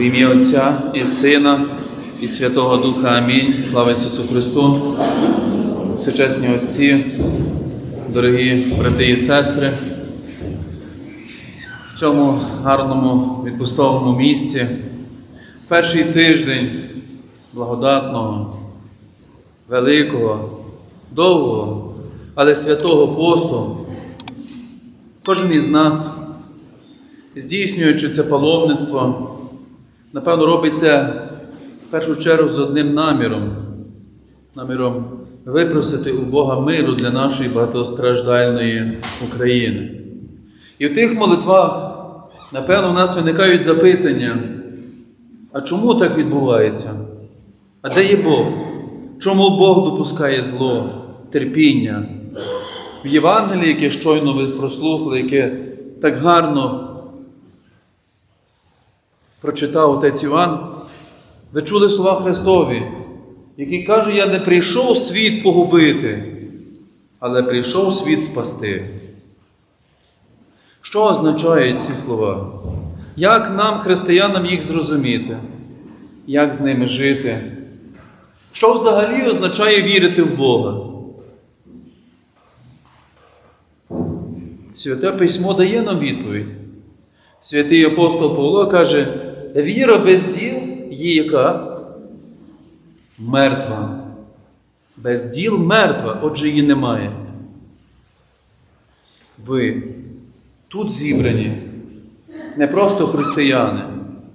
В ім'я Отця і Сина, і Святого Духа Амінь. Слава Ісусу Христу. Всечесні Отці, дорогі брати і сестри, в цьому гарному відпустовому місті, перший тиждень благодатного, великого, довгого, але святого посту, кожен із нас, здійснюючи це паломництво, напевно, робить це в першу чергу з одним наміром, наміром випросити у Бога миру для нашої багатостраждальної України. І в тих молитвах, напевно, в нас виникають запитання, а чому так відбувається? А де є Бог? Чому Бог допускає зло, терпіння? В Євангелії, яке щойно ви прослухали, яке так гарно прочитав отець Іван, ви чули слова Христові, який каже, я не прийшов світ погубити, але прийшов світ спасти. Що означають ці слова? Як нам, християнам, їх зрозуміти? Як з ними жити? Що взагалі означає вірити в Бога? Святе письмо дає нам відповідь. Святий апостол Павло каже, віра без діл є яка? Мертва. Без діл мертва, отже її немає. Ви тут зібрані не просто християни,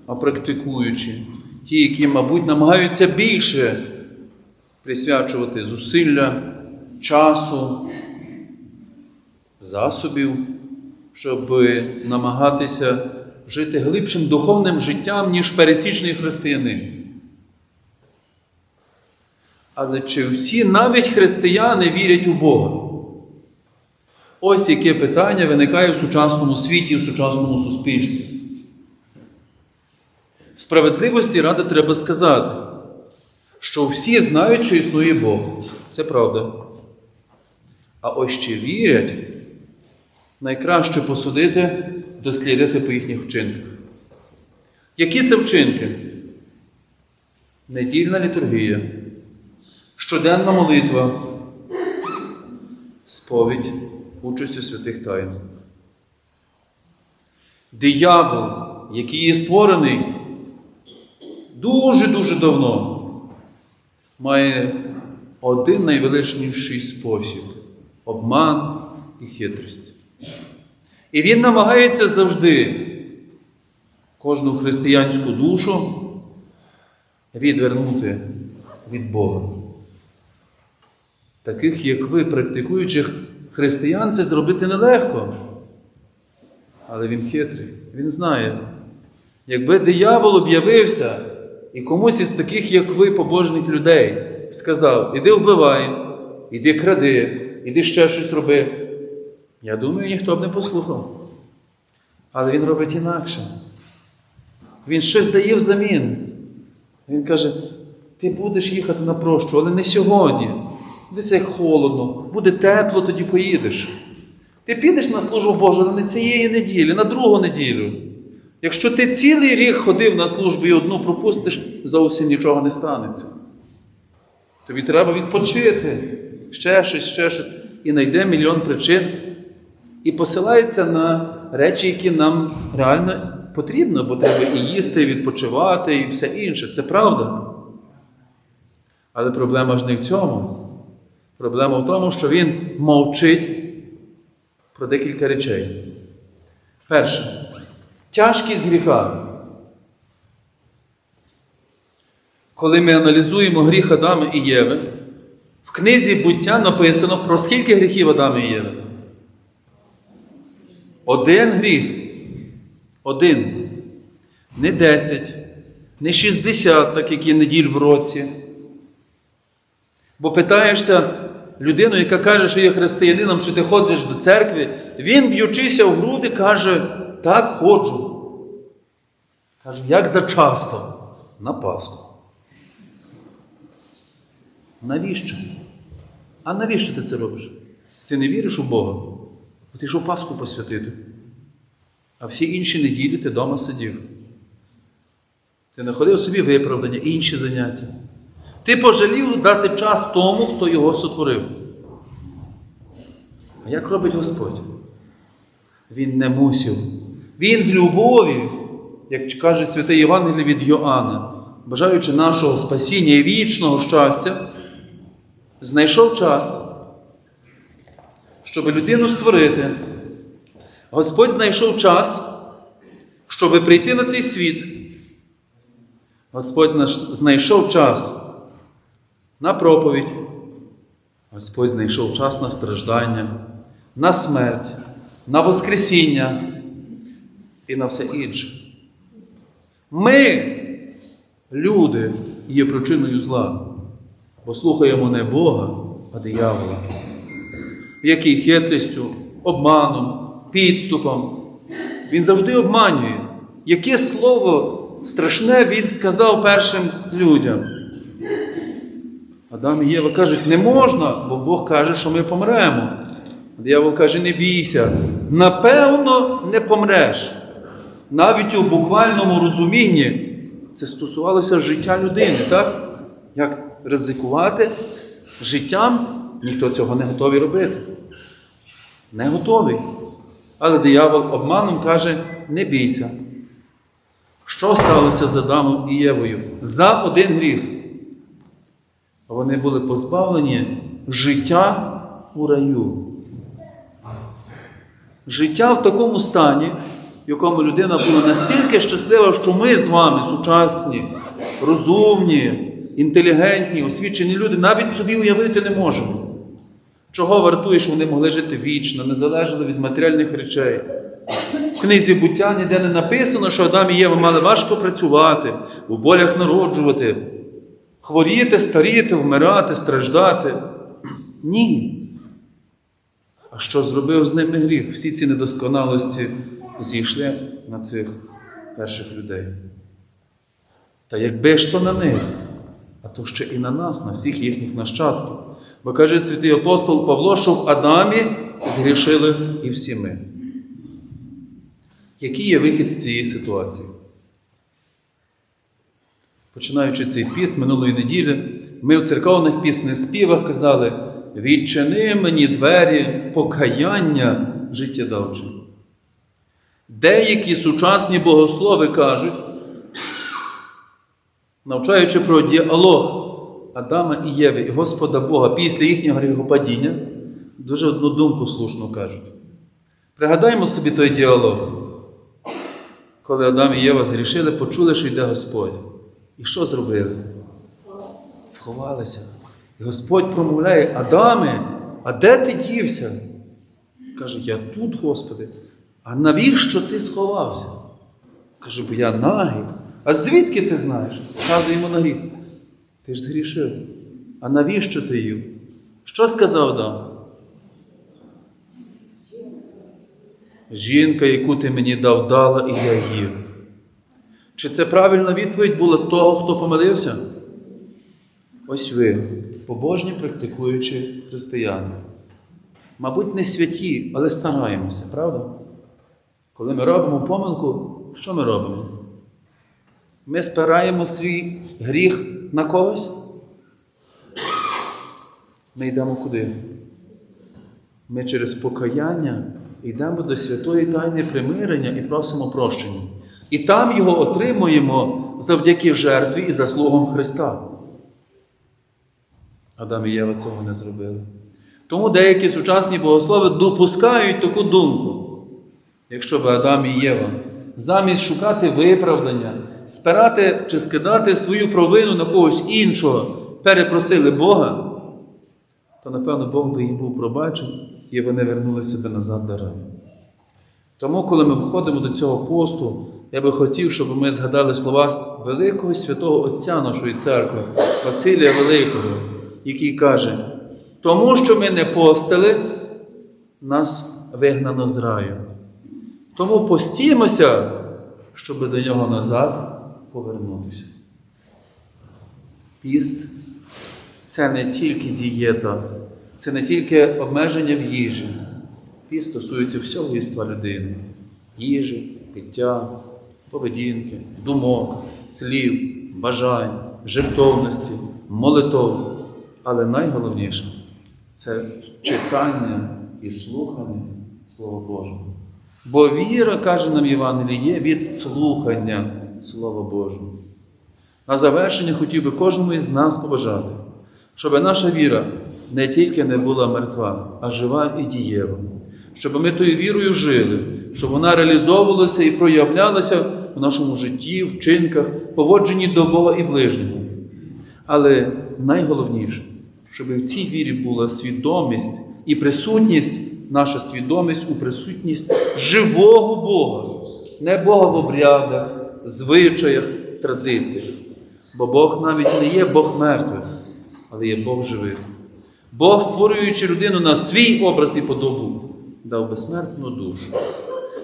а практикуючі, ті, які, мабуть, намагаються більше присвячувати зусилля, часу, засобів, щоб намагатися жити глибшим духовним життям, ніж пересічний християнин. Але чи всі навіть християни вірять у Бога? Ось яке питання виникає в сучасному світі, в сучасному суспільстві. Справедливості ради треба сказати, що всі знають, що існує Бог. Це правда. А ось чи вірять, найкраще посудити, дослідити по їхніх вчинках. Які це вчинки? Недільна літургія, щоденна молитва, сповідь, участь у святих таїнствах. Диявол, який є створений дуже-дуже давно, має один найвеличніший спосіб обман і хитрість. І він намагається завжди кожну християнську душу відвернути від Бога. Таких, як ви, практикуючих християн, це зробити нелегко. Але він хитрий, він знає. Якби диявол об'явився і комусь із таких, як ви, побожних людей, сказав: іди вбивай, іди кради, іди ще щось роби. Я думаю, ніхто б не послухав. Але він робить інакше. Він щось дає взамін. Він каже: ти будеш їхати на прощу, але не сьогодні. Десь як холодно, буде тепло, тоді поїдеш. Ти підеш на службу Божу але не цієї неділі, на другу неділю. Якщо ти цілий рік ходив на службу і одну пропустиш, зовсім нічого не станеться. Тобі треба відпочити, ще щось, ще щось. І знайде мільйон причин. І посилається на речі, які нам реально потрібно, бо треба і їсти, і відпочивати, і все інше. Це правда. Але проблема ж не в цьому. Проблема в тому, що він мовчить про декілька речей. Перше, тяжкість гріха. Коли ми аналізуємо гріх Адама і Єви, в книзі буття написано про скільки гріхів Адама і Єви? Один гріх. Один. Не 10, не 60, так як є неділь в році. Бо питаєшся людину, яка каже, що є християнином, чи ти ходиш до церкви, він, б'ючися в груди, каже, так ходжу. Каже, як зачасто? На Пасху. Навіщо? А навіщо ти це робиш? Ти не віриш у Бога? Ти йшов Пасху посвятити. А всі інші неділі ти вдома сидів. Ти знаходив собі виправдання, інші заняття. Ти пожалів дати час тому, хто його сотворив. А як робить Господь? Він не мусив. Він з любові, як каже святий Євангелій від Йоанна, бажаючи нашого спасіння і вічного щастя, знайшов час, щоб людину створити. Господь знайшов час, щоб прийти на цей світ. Господь знайшов час на проповідь. Господь знайшов час на страждання, на смерть, на Воскресіння і на все інше. Ми, люди, є причиною зла, бо слухаємо не Бога, а диявола, який хитрістю, обманом, підступом. Він завжди обманює. Яке слово страшне він сказав першим людям? Адам і Єва кажуть, не можна, бо Бог каже, що ми помремо. А диявол каже, не бійся. Напевно, не помреш. Навіть у буквальному розумінні це стосувалося життя людини, так? Як ризикувати життям, ніхто цього не готовий робити. Не готовий. Але диявол обманом каже: не бійся. Що сталося з Адамом і Євою? За один гріх. Вони були позбавлені життя у раю. Життя в такому стані, в якому людина була настільки щаслива, що ми з вами, сучасні, розумні, інтелігентні, освічені люди, навіть собі уявити не можемо. Чого вартує, що вони могли жити вічно, не залежали від матеріальних речей. В книзі буття ніде не написано, що Адам і Єва мали важко працювати, у болях народжувати, хворіти, старіти, вмирати, страждати. Ні. А що зробив з ними гріх? Всі ці недосконалості зійшли на цих перших людей. Та якби ж то на них, а то ще і на нас, на всіх їхніх нащадків. Бо каже святий апостол Павло, що в Адамі згрішили і всі ми. Який є вихід з цієї ситуації? Починаючи цей піст минулої неділі, ми в церковних пісних співах казали: відчини мені двері покаяння життєдавче. Деякі сучасні богослови кажуть, навчаючи про діалог Адама і Єви і Господа Бога після їхнього гріхопадіння, дуже одну думку слушно кажуть. Пригадаймо собі той діалог, коли Адам і Єва зрішили, почули, що йде Господь. І що зробили? Сховалися. І Господь промовляє, Адаме, а де ти дівся? Каже, я тут, Господи. А навіщо ти сховався? Каже, бо я нагий. А звідки ти знаєш? Каже йому на гріх. Ти ж згрішив. А навіщо ти їв? Що сказав Адам? Жінка, яку ти мені дав, дала, і я їв. Чи це правильна відповідь була того, хто помилився? Ось ви, побожні практикуючі християни. Мабуть, не святі, але стараємося, правда? Коли ми робимо помилку, що ми робимо? Ми спираємо свій гріх на когось? Ми йдемо куди? Ми через покаяння йдемо до святої тайни примирення і просимо прощення. І там його отримуємо завдяки жертві і заслугам Христа. Адам і Єва цього не зробили. Тому деякі сучасні богослови допускають таку думку. Якщо б Адам і Єва замість шукати виправдання, спирати чи скидати свою провину на когось іншого, перепросили Бога, то напевно Бог би їх був пробачив, і вони вернулися би назад до раю. Тому, коли ми входимо до цього посту, я би хотів, щоб ми згадали слова великого святого Отця нашої церкви, Василія Великого, який каже, тому що ми не постили, нас вигнано з раю. Тому постімося, щоб до нього назад повернутися. Піст це не тільки дієта, це не тільки обмеження в їжі. Піст стосується всього єства людини: їжі, пиття, поведінки, думок, слів, бажань, жертовності, молитов. Але найголовніше це читання і слухання Слова Божого. Бо віра, каже нам Євангеліє, від слухання Слова Божого. На завершення хотів би кожному із нас побажати, щоб наша віра не тільки не була мертва, а жива і дієва. Щоб ми тою вірою жили, щоб вона реалізовувалася і проявлялася в нашому житті, вчинках, поводженні до Бога і ближнього. Але найголовніше, щоб в цій вірі була свідомість і присутність, наша свідомість у присутність живого Бога, не Бога в обрядах, звичаях, традиціях. Бо Бог навіть не є Бог мертвих, але є Бог живих. Бог, створюючи людину на свій образ і подобу, дав безсмертну душу.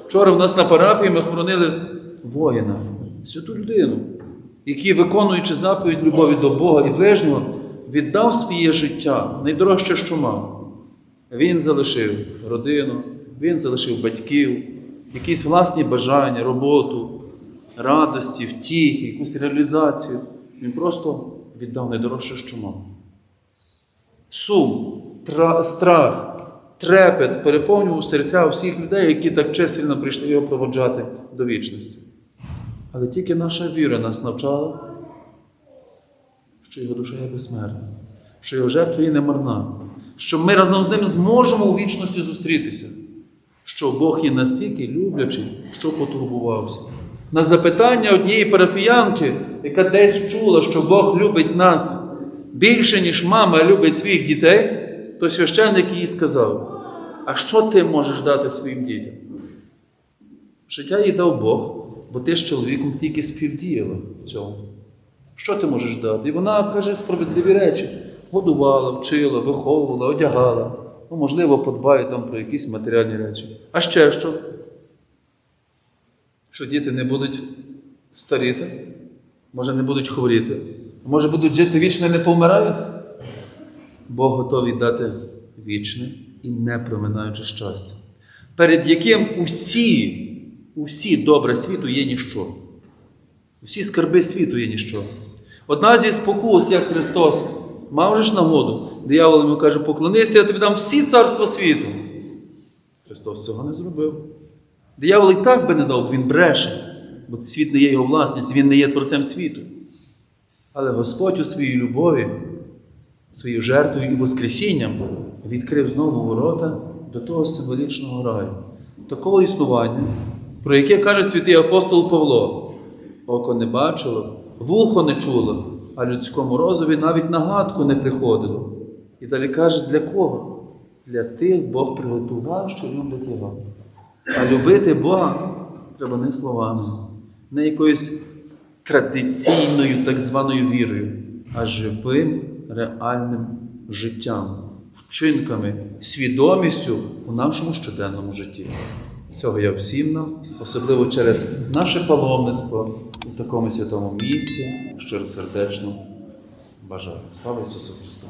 Вчора в нас на парафії ми хоронили воїна, святу людину, який, виконуючи заповідь любові до Бога і ближнього, віддав своє життя найдорожче, що мав. Він залишив родину, він залишив батьків, якісь власні бажання, роботу, радості, втіх, якусь реалізацію. Він просто віддав найдорожче, що мав. Сум, тра- страх, трепет переповнював серця всіх людей, які так чисельно прийшли його проводжати до вічності. Але тільки наша віра нас навчала, що його душа є безсмертна, що його жертва є немарна, що ми разом з ним зможемо у вічності зустрітися, що Бог є настільки люблячий, що потурбувався. На запитання однієї парафіянки, яка десь чула, що Бог любить нас більше, ніж мама любить своїх дітей, то священник їй сказав: А що ти можеш дати своїм дітям? Життя їй дав Бог, бо ти з чоловіком тільки співдіяла в цьому. Що ти можеш дати? І вона каже справедливі речі: годувала, вчила, виховувала, одягала. Ну, можливо, подбає там про якісь матеріальні речі. А ще що? Що діти не будуть старіти, може не будуть хворіти, може будуть жити вічно і не помирають? Бог готовий дати вічне і не проминаюче щастя, перед яким усі, усі добре світу є ніщо. Всі скарби світу є ніщо. Одна зі спокус, як Христос, мав же ж нагоду, диявол йому каже, поклонися, я тобі дам всі царства світу. Христос цього не зробив. Диявол і так би не дав, він бреше, бо світ не є його власність, він не є творцем світу. Але Господь у своїй любові, своєю жертвою і Воскресінням відкрив знову ворота до того символічного раю, такого існування, про яке каже святий апостол Павло. Око не бачило, вухо не чуло, а людському розові навіть на гадку не приходило. І далі каже, для кого? Для тих Бог приготував, що люблять його. А любити Бога треба не словами, не якоюсь традиційною так званою вірою, а живим реальним життям, вчинками, свідомістю у нашому щоденному житті. Цього я всім нам, особливо через наше паломництво у такому святому місці, щиросердечно бажаю. Слава Ісусу Христу!